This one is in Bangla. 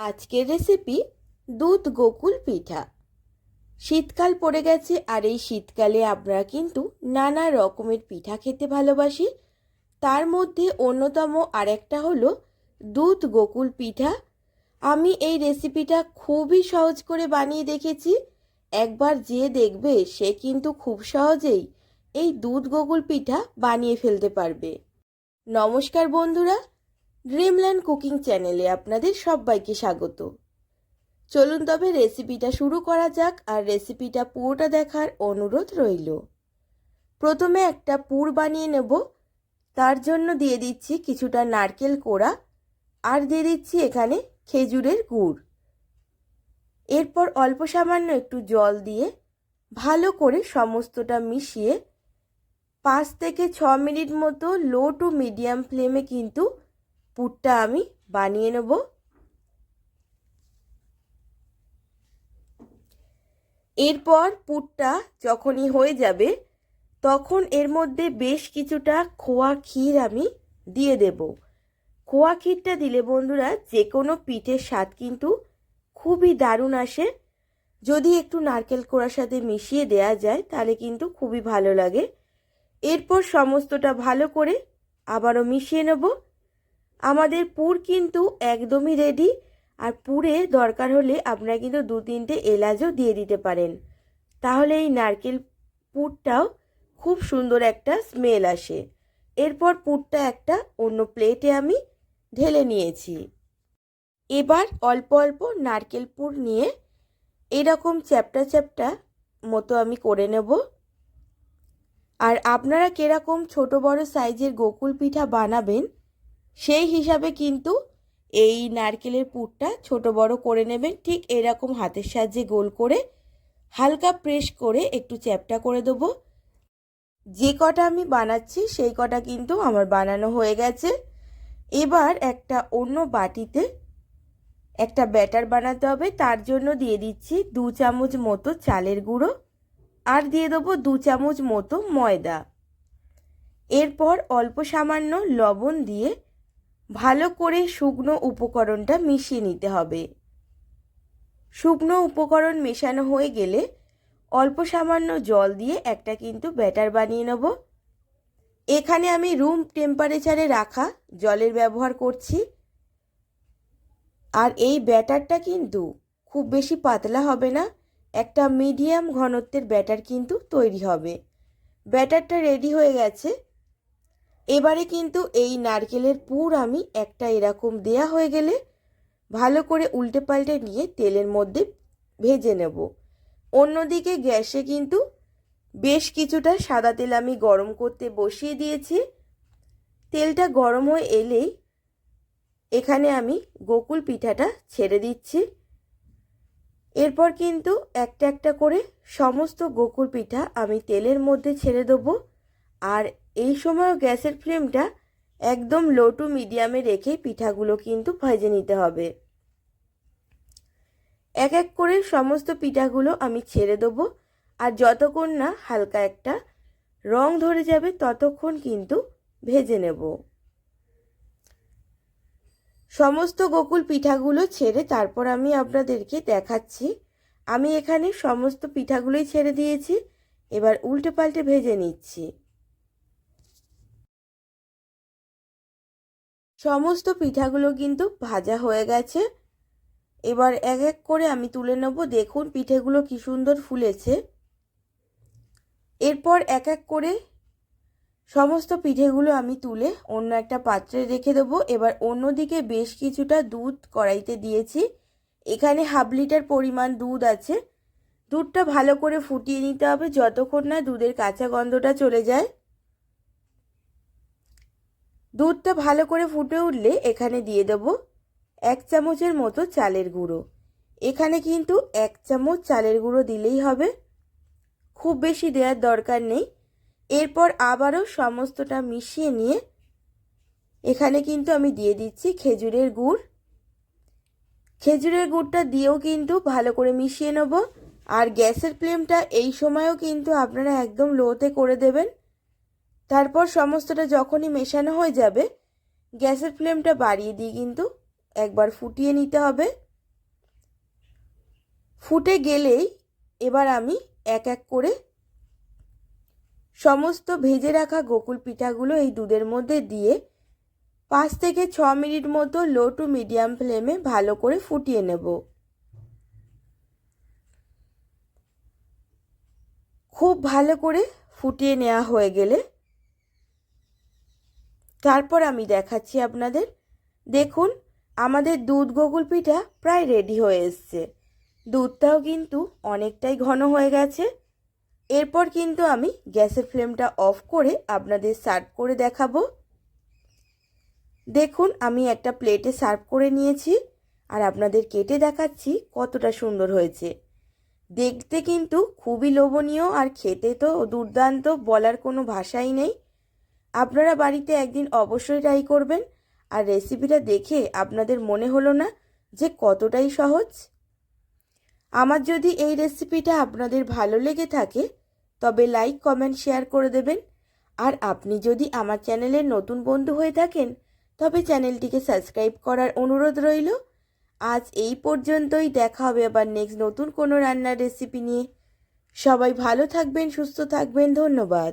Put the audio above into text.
আজকের রেসিপি দুধ গোকুল পিঠা। শীতকাল পড়ে গেছে আর এই শীতকালে আমরা কিন্তু নানা রকমের পিঠা খেতে ভালোবাসি। তার মধ্যে অন্যতম আরেকটা হলো দুধ গোকুল পিঠা। আমি এই রেসিপিটা খুবই সহজ করে বানিয়ে দেখেছি। একবার যে দেখবে সে কিন্তু খুব সহজেই এই দুধ গোকুল পিঠা বানিয়ে ফেলতে পারবে। নমস্কার বন্ধুরা ড্রিমল্যান্ড কুকিং চ্যানেলে আপনাদের সবাইকে স্বাগত। চলুন তবে রেসিপিটা শুরু করা যাক আর রেসিপিটা পুরোটা দেখার অনুরোধ রইল। প্রথমে একটা পুর বানিয়ে নেব। তার জন্য দিয়ে দিচ্ছি কিছুটা নারকেল কোড়া আর দিয়ে দিচ্ছি এখানে খেজুরের গুড়। এরপর অল্প সামান্য একটু জল দিয়ে ভালো করে সমস্তটা মিশিয়ে পাঁচ থেকে ছ মিনিট মতো লো টু মিডিয়াম ফ্লেমে কিন্তু পুরটা আমি বানিয়ে নেব। এরপর পুরটা যখনই হয়ে যাবে, তখন এর মধ্যে বেশ কিছুটা খোয়া ক্ষীর আমি দিয়ে দেব। খোয়া ক্ষীরটা দিলে বন্ধুরা যে কোনো পিঠের স্বাদ কিন্তু খুবই দারুণ আসে। যদি একটু নারকেল কোড়ার সাথে মিশিয়ে দেয়া যায়, তাহলে কিন্তু খুবই ভালো লাগে। এরপর সমস্তটা ভালো করে আবারও মিশিয়ে নেব। আমাদের পুর কিন্তু একদমই রেডি আর পুরে দরকার হলে আপনারা কিন্তু দু তিনটে এলাচও দিয়ে দিতে পারেন। তাহলে এই নারকেল পুরটাও খুব সুন্দর একটা স্মেল আসে। এরপর পুরটা একটা অন্য প্লেটে আমি ঢেলে নিয়েছি। এবার অল্প অল্প নারকেল পুর নিয়ে এরকম চ্যাপটা চ্যাপটা মতো আমি করে নেব। আর আপনারা কীরকম ছোট বড় সাইজের গোকুল পিঠা বানাবেন সেই হিসাবে কিন্তু এই নারকেলের পুরটা ছোট বড় করে নেবেন। ঠিক এরকম হাতের সাহায্যে গোল করে হালকা প্রেস করে একটু চ্যাপটা করে দেবো। যে কটা আমি বানাচ্ছি সেই কটা কিন্তু আমার বানানো হয়ে গেছে। এবার একটা অন্য বাটিতে একটা ব্যাটার বানাতে হবে। তার জন্য দিয়ে দিচ্ছি দু চামচ মতো চালের গুঁড়ো আর দিয়ে দেবো দু চামচ মতো ময়দা। এরপর অল্প সামান্য লবণ দিয়ে ভালো করে শুকনো উপকরণটা মিশিয়ে নিতে হবে। শুকনো উপকরণ মেশানো হয়ে গেলে অল্প সামান্য জল দিয়ে একটা কিন্তু ব্যাটার বানিয়ে নেব। এখানে আমি রুম টেম্পারেচারে রাখা জলের ব্যবহার করছি। আর এই ব্যাটারটা কিন্তু খুব বেশি পাতলা হবে না, একটা মিডিয়াম ঘনত্বের ব্যাটার কিন্তু তৈরি হবে। ব্যাটারটা রেডি হয়ে গেছে। এবারে কিন্তু এই নারকেলের পুর আমি একটা এরকম দেয়া হয়ে গেলে ভালো করে উল্টে পাল্টে নিয়ে তেলের মধ্যে ভেজে নেব। অন্যদিকে গ্যাসে কিন্তু বেশ কিছুটা সাদা তেল আমি গরম করতে বসিয়ে দিয়েছি। তেলটা গরম হয়ে এলেই এখানে আমি গোকুল পিঠাটা ছেড়ে দিচ্ছি। এরপর কিন্তু একটা একটা করে সমস্ত গোকুল পিঠা আমি তেলের মধ্যে ছেড়ে দেবো। আর এই সময় গ্যাসের ফ্লেমটা একদম লো টু মিডিয়ামে রেখে পিঠাগুলো কিন্তু ভেজে নিতে হবে। এক এক করে সমস্ত পিঠাগুলো আমি ছেড়ে দেবো আর যতক্ষণ না হালকা একটা রং ধরে যাবে ততক্ষণ কিন্তু ভেজে নেব। সমস্ত গোকুল পিঠাগুলো ছেড়ে তারপর আমি আপনাদেরকে দেখাচ্ছি। আমি এখানে সমস্ত পিঠাগুলোই ছেড়ে দিয়েছি। এবার উল্টে পাল্টে ভেজে নিচ্ছি। সমস্ত পিঠাগুলো কিন্তু ভাজা হয়ে গেছে। এবার এক এক করে আমি তুলে নেব। দেখুন পিঠেগুলো কি সুন্দর ফুলেছে। এরপর এক এক করে সমস্ত পিঠেগুলো আমি তুলে অন্য একটা পাত্রে রেখে দেবো। এবার অন্যদিকে বেশ কিছুটা দুধ কড়াইতে দিয়েছি। এখানে হাফ লিটার পরিমাণ দুধ আছে। দুধটা ভালো করে ফুটিয়ে নিতে হবে। যতক্ষণ না দুধের কাঁচা গন্ধটা চলে যায়। দুধটা ভালো করে ফুটে উঠলে এখানে দিয়ে দেব এক চামচের মতো চালের গুঁড়ো। এখানে কিন্তু এক চামচ চালের গুঁড়ো দিলেই হবে। খুব বেশি দেওয়ার দরকার নেই। এরপর আবারও সমস্তটা মিশিয়ে নিয়ে এখানে কিন্তু আমি দিয়ে দিচ্ছি খেজুরের গুড়। খেজুরের গুড়টা দিয়েও কিন্তু ভালো করে মিশিয়ে নেব। আর গ্যাসের ফ্লেমটা এই সময়ও কিন্তু আপনারা একদম লোতে করে দেবেন। তারপর সমস্তটা যখনই মেশানো হয়ে যাবে, গ্যাসের ফ্লেমটা বাড়িয়ে দিয়ে কিন্তু একবার ফুটিয়ে নিতে হবে। ফুটে গেলেই এবার আমি এক এক করে সমস্ত ভেজে রাখা গোকুল পিঠাগুলো এই দুধের মধ্যে দিয়ে পাঁচ থেকে ছ মিনিট মতো লো টু মিডিয়াম ফ্লেমে ভালো করে ফুটিয়ে নেব। খুব ভালো করে ফুটিয়ে নেওয়া হয়ে গেলে তারপর আমি দেখাচ্ছি আপনাদের। দেখুন, আমাদের দুধ গোকুল পিঠা প্রায় রেডি হয়ে এসছে। দুধটাও কিন্তু অনেকটাই ঘন হয়ে গেছে। এরপর কিন্তু আমি গ্যাসের ফ্লেমটা অফ করে আপনাদের সার্ভ করে দেখাবো। দেখুন, আমি একটা প্লেটে সার্ভ করে নিয়েছি আর আপনাদের কেটে দেখাচ্ছি কতটা সুন্দর হয়েছে। দেখতে কিন্তু খুবই লোভনীয় আর খেতে তো দুর্দান্ত বলার কোনো ভাষাই নেই। আপনারা বাড়িতে একদিন অবশ্যই ট্রাই করবেন। আর রেসিপিটা দেখে আপনাদের মনে হলো না যে কতটাই সহজ? আমার যদি এই রেসিপিটা আপনাদের ভালো লেগে থাকে, তবে লাইক কমেন্ট শেয়ার করে দেবেন। আর আপনি যদি আমার চ্যানেলের নতুন বন্ধু হয়ে থাকেন, তবে চ্যানেলটিকে সাবস্ক্রাইব করার অনুরোধ রইল। আজ এই পর্যন্তই, দেখা হবে আবার নেক্সট নতুন কোনো রান্নার রেসিপি নিয়ে। সবাই ভালো থাকবেন, সুস্থ থাকবেন, ধন্যবাদ।